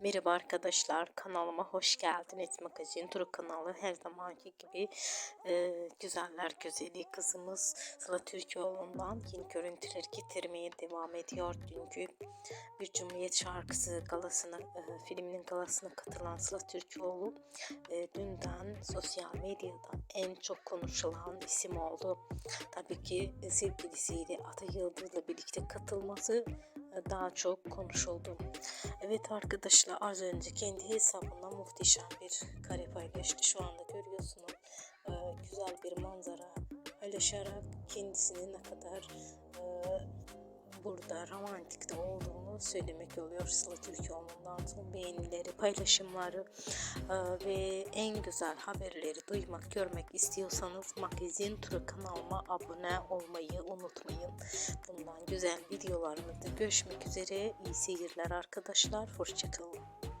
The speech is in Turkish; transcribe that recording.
Merhaba arkadaşlar kanalıma hoş geldiniz. Magazin Turu kanalı her zamanki gibi e, güzeller güzeli kızımız Sıla Türkoğlu'ndan yeni görüntüler getirmeye devam ediyor. Dünkü bir Cumhuriyet şarkısı galasına, e, filminin galasına katılan Sıla Türkoğlu e, dünden sosyal medyada en çok konuşulan isim oldu. Tabii ki sevgilisiyle Ata Yıldız'la birlikte katılması daha çok konuşuldu. Evet arkadaşlar az önce kendi hesabından muhteşem bir kare paylaştı. Şu anda görüyorsunuz e, güzel bir manzara paylaşarak kendisinin ne kadar e, burada romantikte olduğunu söylemek oluyor. Sıla Türkoğlu'ndan son beğenileri, paylaşımları e, ve en güzel haberleri duymak, görmek istiyorsanız Magazin Turu kanalıma abone olmayı unutmayın. Bundan güzel videolarımızda görüşmek üzere. İyi seyirler arkadaşlar. Hoşçakalın.